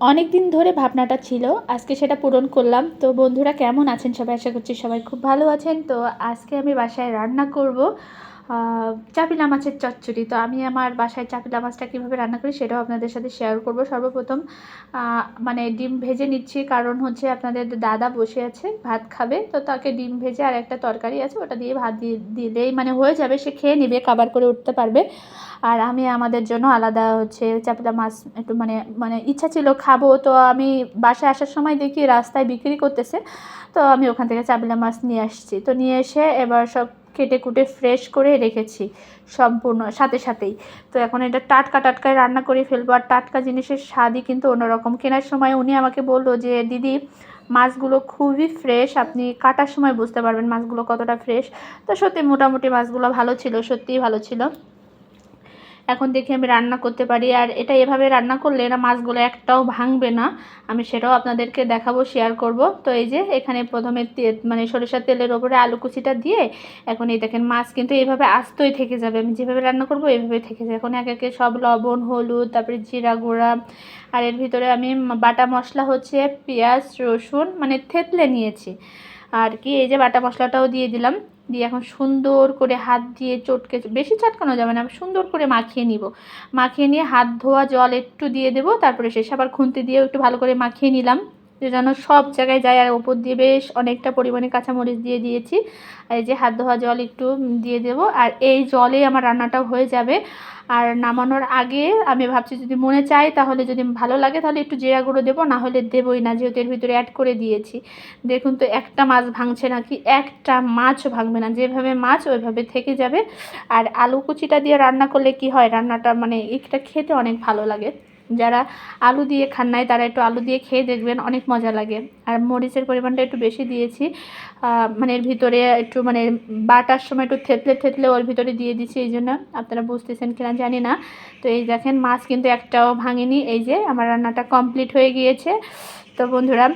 অনেক দিন ধরে ভাবনাটা ছিল, আজকে সেটা পূরণ করলাম। তো বন্ধুরা কেমন আছেন সবাই? আশা করছি সবাই খুব ভালো আছেন। তো আজকে আমি বাসায় রান্না করব চাপিলা মাছের চচ্চড়ি। তো আমি আমার বাসায় চাপিলা মাছটা কীভাবে রান্না করি সেটাও আপনাদের সাথে শেয়ার করব। সর্বপ্রথম মানে ডিম ভেজে নিচ্ছি। কারণ হচ্ছে আপনাদের দাদা বসে আছে, ভাত খাবে। তো তাকে ডিম ভেজে আর একটা তরকারি আছে, ওটা দিয়ে ভাত দিয়ে দিলেই মানে হয়ে যাবে। সে খেয়ে নেবে কাবার করে উঠতে পারবে। আর আমি আমাদের জন্য আলাদা হচ্ছে চাপিলা মাছ একটু মানে মানে ইচ্ছা ছিল খাব। তো আমি বাসায় আসার সময় দেখি রাস্তায় বিক্রি করতেছে। তো আমি ওখান থেকে চাপিলা মাছ নিয়ে আসছি। তো নিয়ে এসে এবার সব কেটে কুটে ফ্রেশ করে রেখেছি সম্পূর্ণ, সাথে সাথেই। তো এখন এটা টাটকা টাটকায় রান্না করে ফেলব। আর টাটকা জিনিসের স্বাদই কিন্তু অন্যরকম। কেনার সময় উনি আমাকে বলল যে, দিদি, মাছগুলো খুবই ফ্রেশ আপনি কাটার সময় বুঝতে পারবেন মাছগুলো কতটা ফ্রেশ তো সত্যি মোটামুটি মাছগুলো ভালো ছিল, সত্যিই ভালো ছিল। এখন দেখি আমি রান্না করতে পারি। আর এটা এভাবে রান্না করলে না, মাছগুলো একটাও ভাঙবে না। আমি সেটাও আপনাদেরকে দেখাবো শেয়ার করব। তো এই যে এখানে প্রথমে মানে সরিষার তেলের ওপরে আলু কুচিটা দিয়ে এখন এই দেখেন মাছ কিন্তু এইভাবে আস্তই থেকে যাবে। আমি যেভাবে রান্না করব এইভাবে থেকে যাবে। এখন এক একে সব লবণ, হলুদ, তারপরে জিরা গুঁড়া, আর এর ভিতরে আমি বাটা মশলা হচ্ছে পেঁয়াজ, রসুন মানে থেতলে নিয়েছি। আর কি, এই যে বাটা মশলাটাও দিয়ে দিলাম। দিয়ে এখন সুন্দর করে হাত দিয়ে চটকে, বেশি চটকানো যাবে না আমি সুন্দর করে মাখিয়ে নিব। মাখিয়ে নিয়ে হাত ধোয়া জল একটু দিয়ে দেবো, তারপরে শেষ আবার খুন্তি দিয়েও একটু ভালো করে মাখিয়ে নিলাম। যে যেন সব জায়গায় যায়। আর ওপর দিয়ে বেশ অনেকটা পরিমাণে কাঁচামরিচ দিয়ে দিয়েছি। এই যে হাত ধোয়া জল একটু দিয়ে দেবো। আর এই জলে আমার রান্নাটা হয়ে যাবে। আর নামানোর আগে আমি ভাবছি যদি মনে চাই তাহলে যদি ভালো লাগে তাহলে একটু জিরা গুঁড়ো দেবো, না হলে দেবোই না, যেহেতু এর ভিতরে অ্যাড করে দিয়েছি। দেখুন তো একটা মাছ ভাঙছে নাকি? একটা মাছও ভাঙবে না। যেভাবে মাছ ওইভাবে থেকে যাবে। আর আলু কুচিটা দিয়ে রান্না করলে কি হয়? রান্নাটা মানে এটা খেতে অনেক ভালো লাগে। যারা আলু দিয়ে খান নাই, তারা একটু আলু দিয়ে খেয়ে দেখবেন অনেক মজা লাগে। আর মরিচের পরিমাণটা একটু বেশি দিয়েছি। মানে এর ভিতরে একটু মানে বাটার সময় একটু থেতলে থেতলে ওর ভিতরে দিয়ে দিচ্ছি এই জন্য আপনারা বুঝতেছেন কিনা জানি না। তো এই দেখেন মাছ কিন্তু একটাও ভাঙেনি, এই যে আমার রান্নাটা কমপ্লিট হয়ে গিয়েছে। তো বন্ধুরা,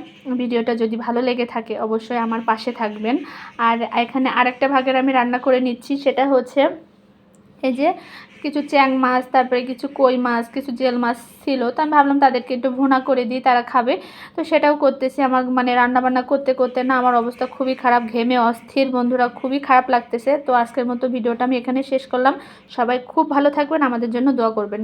ভিডিওটা যদি ভালো লেগে থাকে অবশ্যই আমার পাশে থাকবেন। আর এখানে আরেকটা ভাগের আমি রান্না করে নিচ্ছি, সেটা হচ্ছে এই যে কিছু চ্যাং মাছ, তারপরে কিছু কই মাছ, কিছু জেল মাছ ছিল, তো আমি ভাবলাম তাদেরকে একটু ভুনা করে দিই, তারা খাবে। তো সেটাও করতেছি, আমার মানে রান্নাবান্না করতে করতে না আমার অবস্থা খুবই খারাপ, ঘেমে অস্থির, বন্ধুরা খুবই খারাপ লাগতেছে। তো আজকের মতো ভিডিওটা আমি এখানে শেষ করলাম। সবাই খুব ভালো থাকবেন, আমাদের জন্য দোয়া করবেন।